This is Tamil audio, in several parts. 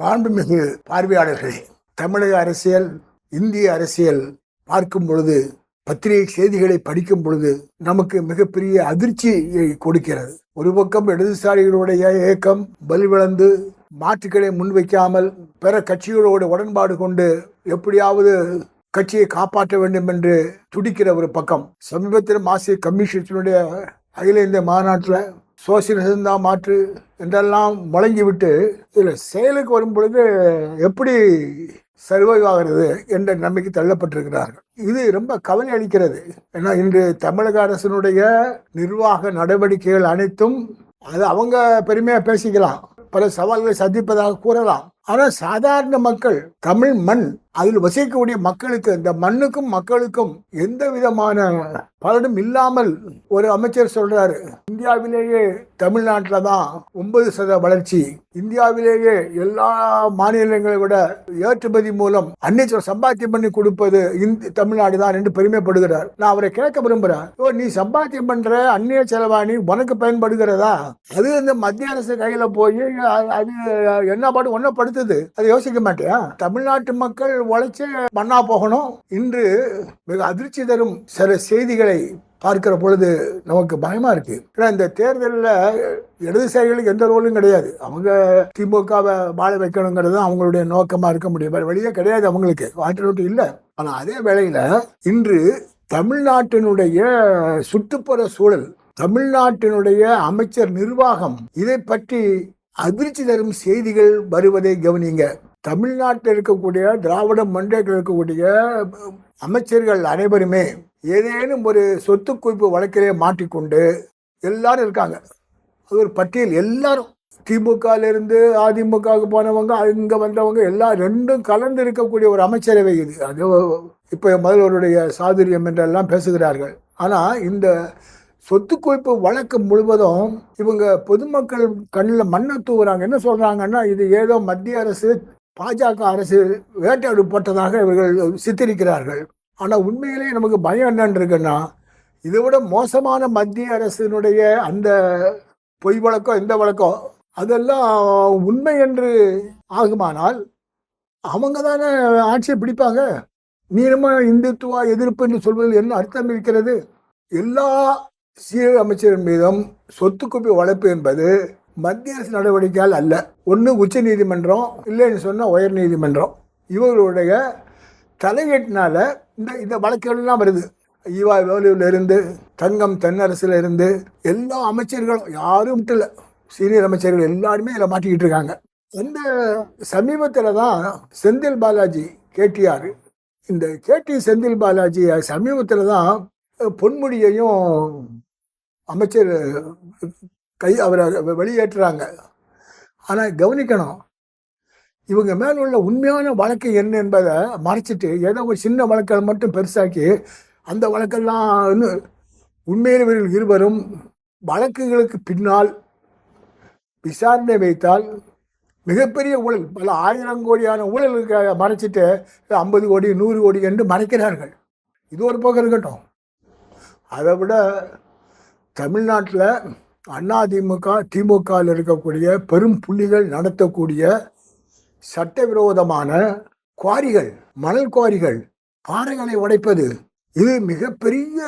மாண்புமிகு பார்வையாளர்களே தமிழக அரசியல் இந்திய அரசியல் பார்க்கும் பொழுது பத்திரிகை செய்திகளை படிக்கும் பொழுது நமக்கு மிகப்பெரிய அதிர்ச்சியை கொடுக்கிறது. ஒரு பக்கம் இடதுசாரிகளுடைய இயக்கம் வலுவிழந்து மாற்றுக்களை முன்வைக்காமல் பிற கட்சிகளோடு உடன்பாடு கொண்டு எப்படியாவது கட்சியை காப்பாற்ற வேண்டும் என்று துடிக்கிற ஒரு பக்கம். சமீபத்தில் மாசிய கம்யூனிஸ்டினுடைய அகில இந்திய மாநாட்டில் சோசியலிசம் தான் மாற்று என்றெல்லாம் முழங்கிவிட்டு இதில் செயலுக்கு வரும் பொழுது எப்படி சர்வைவ் ஆகிறது என்ற நம்பிக்கை தள்ளப்பட்டிருக்கிறார்கள். இது ரொம்ப கவலை அளிக்கிறது. ஏன்னா இன்று தமிழக அரசினுடைய நிர்வாக நடவடிக்கைகள் அனைத்தும் அது அவங்க பெருமையாக பேசிக்கலாம். பல சவால்களை சந்திப்பதாக கூறலாம். ஆனால் சாதாரண மக்கள் தமிழ் மண் அதில் வசிக்கக்கூடிய மக்களுக்கு இந்த மண்ணுக்கும் மக்களுக்கும் எந்த விதமான பலனும் இல்லாமல் ஒரு அமைச்சர் சொல்றாரு. இந்தியாவிலேயே தமிழ்நாட்டில் தான் ஒன்பது சத வளர்ச்சி. இந்தியாவிலேயே எல்லா மாநிலங்களை விட ஏற்றுமதி மூலம் அன்னிச்சம் சம்பாத்தியம் பண்ணி கொடுப்பது இந்த தமிழ்நாடு தான் என்று பெருமைப்படுகிறார். நான் அவரை கேட்க விரும்புகிறேன். ஓ நீ சம்பாத்தியம் பண்ற அந்நிய செலவாணி உனக்கு பயன்படுகிறதா? அது இந்த மத்திய அரசு கையில போய் அது என்ன பாடு ஒன்ன படுத்துது அதை யோசிக்க மாட்டேன் தமிழ்நாட்டு மக்கள் உழைச்சு மண்ணா போகணும். இன்று மிக அதிர்ச்சி தரும் சில செய்திகளை பார்க்கிற பொழுது நமக்கு பயமா இருக்கு. ஏன்னா இந்த தேர்தலில் இடதுசாரிகளுக்கு எந்த ரோலும் கிடையாது. அவங்க திமுகவை வாழ வைக்கணுங்கிறது அவங்களுடைய நோக்கமா இருக்க முடியும். வேற வழியே கிடையாது அவங்களுக்கு. ஆல்டர்னேட்டிவ் இல்லை. ஆனால் அதே வேளையில் இன்று தமிழ்நாட்டினுடைய சுற்றுப்புற சூழல் தமிழ்நாட்டினுடைய அமைச்சர் நிர்வாகம் இதை பற்றி அதிர்ச்சி தரும் செய்திகள் வருவதை கவனிங்க தமிழ்நாட்டில் இருக்கக்கூடிய திராவிட மண்டலத்தில் இருக்கக்கூடிய அமைச்சர்கள் அனைவருமே ஏதேனும் ஒரு சொத்து குவிப்பு வழக்கிலே மாட்டிக்கொண்டு எல்லாரும் இருக்காங்க. அது ஒரு பட்டியல். எல்லாரும் திமுகலேருந்து அதிமுகவுக்கு போனவங்க அங்கே வந்தவங்க எல்லாம் ரெண்டும் கலந்து இருக்கக்கூடிய ஒரு அமைச்சரவை இது. அது இப்போ முதல்வருடைய சாதுரியம் என்றெல்லாம் பேசுகிறார்கள். ஆனால் இந்த சொத்து குவிப்பு வழக்கு முழுவதும் இவங்க பொதுமக்கள் கண்ணில் மண்ணை தூவுறாங்க. என்ன சொல்கிறாங்கன்னா இது ஏதோ மத்திய அரசு பாஜக அரசு வேட்டையாடு போட்டதாக இவர்கள் சித்தரிக்கிறார்கள். ஆனால் உண்மையிலேயே நமக்கு பயம் என்னன்னு இருக்குன்னா இதை விட மோசமான மத்திய அரசினுடைய அந்த பொய் வழக்கம் இந்த வழக்கம் அதெல்லாம் உண்மை என்று ஆகுமானால் அவங்க தானே ஆட்சியை பிடிப்பாங்க. நீ நம்ம இந்துத்துவா எதிர்ப்பு என்று சொல்வதில் என்ன அர்த்தம் இருக்கிறது? எல்லா சீர அமைச்சரின் மீதும் சொத்து குப்பி வளர்ப்பு என்பது மத்திய அரசு நடவடிக்கையால் அல்ல. ஒன்று உச்ச நீதிமன்றம் இல்லைன்னு சொன்னால் உயர் நீதிமன்றம். இவர்களுடைய தலையீட்டினால் இந்த இந்த வழக்குகள்லாம் வருது. ஈவா வேலுவில் இருந்து தங்கம் தென்னரசுலேருந்து எல்லா அமைச்சர்களும் யாரும் விட்டுல. சீனியர் அமைச்சர்கள் எல்லாருமே இதில் மாட்டிக்கிட்டு இருக்காங்க. அந்த சமீபத்தில் தான் செந்தில் பாலாஜி கேடிஆர் இந்த கேடி செந்தில் பாலாஜி சமீபத்தில் தான் பொன்முடியையும் அமைச்சர் கை அவரை வெளியேற்றுறாங்க. ஆனால் கவனிக்கணும். இவங்க மேலே உள்ள உண்மையான வழக்கு என்ன என்பதை மறைச்சிட்டு ஏதோ ஒரு சின்ன வழக்கை மட்டும் பெருசாக்கி அந்த வழக்கெல்லாம் உண்மையில் இவர்கள் இருவரும் வழக்குகளுக்கு பின்னால் விசாரணை வைத்தால் மிகப்பெரிய ஊழல் பல ஆயிரம் கோடியான ஊழலுக்கு மறைச்சிட்டு ஐம்பது கோடி நூறு கோடி என்று மறைக்கிறார்கள். இது ஒரு பக்கம் இருக்கட்டும். அதை விட தமிழ்நாட்டில் அதிமுக திமுகவில் இருக்கக்கூடிய பெரும் புள்ளிகள் நடத்தக்கூடிய சட்டவிரோதமான குவாரிகள் மணல் குவாரிகள் பாறைகளை உடைப்பது இது மிகப்பெரிய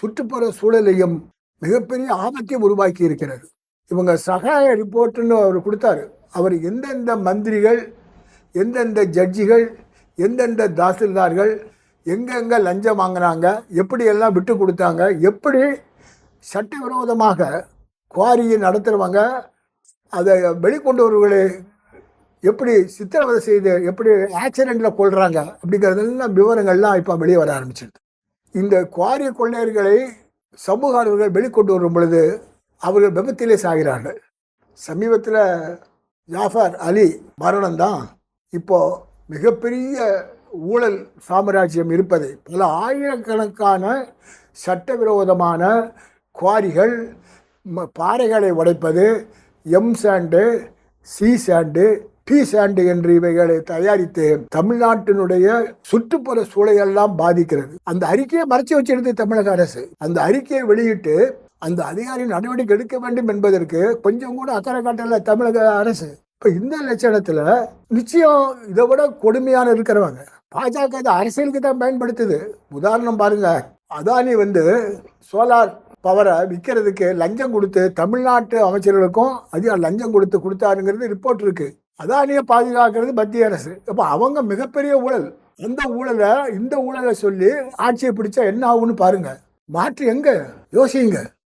சுற்றுப்புற சூழலையும் மிகப்பெரிய ஆபத்தையும் உருவாக்கி இருக்கிறது. இவங்க சகாய ரிப்போர்ட்டுன்னு அவர் கொடுத்தாரு. அவர் எந்தெந்த மந்திரிகள் எந்தெந்த ஜட்ஜிகள் எந்தெந்த தாசில்தார்கள் எங்கெங்கே லஞ்சம் வாங்கினாங்க எப்படி எல்லாம் விட்டு கொடுத்தாங்க எப்படி சட்டவிரோதமாக குவாரியை நடத்துகிறவங்க அதை வெளிக்கொண்டவர்களை எப்படி சித்திரவதை செய்து எப்படி ஆக்சிடெண்ட்டில் கொள்கிறாங்க அப்படிங்கிறதெல்லாம் விவரங்கள்லாம் இப்போ வெளியே வர ஆரம்பிச்சிருது. இந்த குவாரி கொள்ளையர்களை சமூக ஆர்வலர்கள் வெளிக்கொண்டு வரும் பொழுது அவர்கள் விபத்திலே சாகிறார்கள். சமீபத்தில் ஜாஃபர் அலி மரணம்தான் இப்போது மிகப்பெரிய ஊழல் சாம்ராஜ்யம் இருப்பதை பல ஆயிரக்கணக்கான சட்டவிரோதமான குவாரிகள் ம- பாறைகளை உடைப்பது M sand C sand D sand என்று இவைகளை தயாரித்து தமிழ்நாட்டினுடைய சுற்றுப்புற சூழலெல்லாம் பாதிக்கிறது. அந்த அறிக்கையை மறைச்சி வச்சிருந்தது தமிழக அரசு. அந்த அறிக்கையை வெளியிட்டு அந்த அதிகாரி நடவடிக்கை எடுக்க வேண்டும் என்பதற்கு கொஞ்சம் கூட அக்கறை காட்டல தமிழக அரசு. இப்போ இந்த லட்சணத்தில் நிச்சயம் இதை விட கொடுமையான இருக்கிறவங்க. பாஜக இது அரசியலுக்கு தான் பயன்படுத்துது. உதாரணம் பாருங்க. அதானி வந்து சோலார் பவரை விற்கிறதுக்கு லஞ்சம் கொடுத்து தமிழ்நாட்டு அமைச்சர்களுக்கும் அதிகம் லஞ்சம் கொடுத்து கொடுத்தாருங்கிறது ரிப்போர்ட் இருக்கு. அதானியை பாதுகாக்கிறது மத்திய அரசு. அப்போ அவங்க மிகப்பெரிய ஊழல். அந்த ஊழலை இந்த ஊழலை சொல்லி ஆட்சியை பிடிச்சா என்ன ஆகும்னு பாருங்க. மாற்று எங்க? யோசிங்க.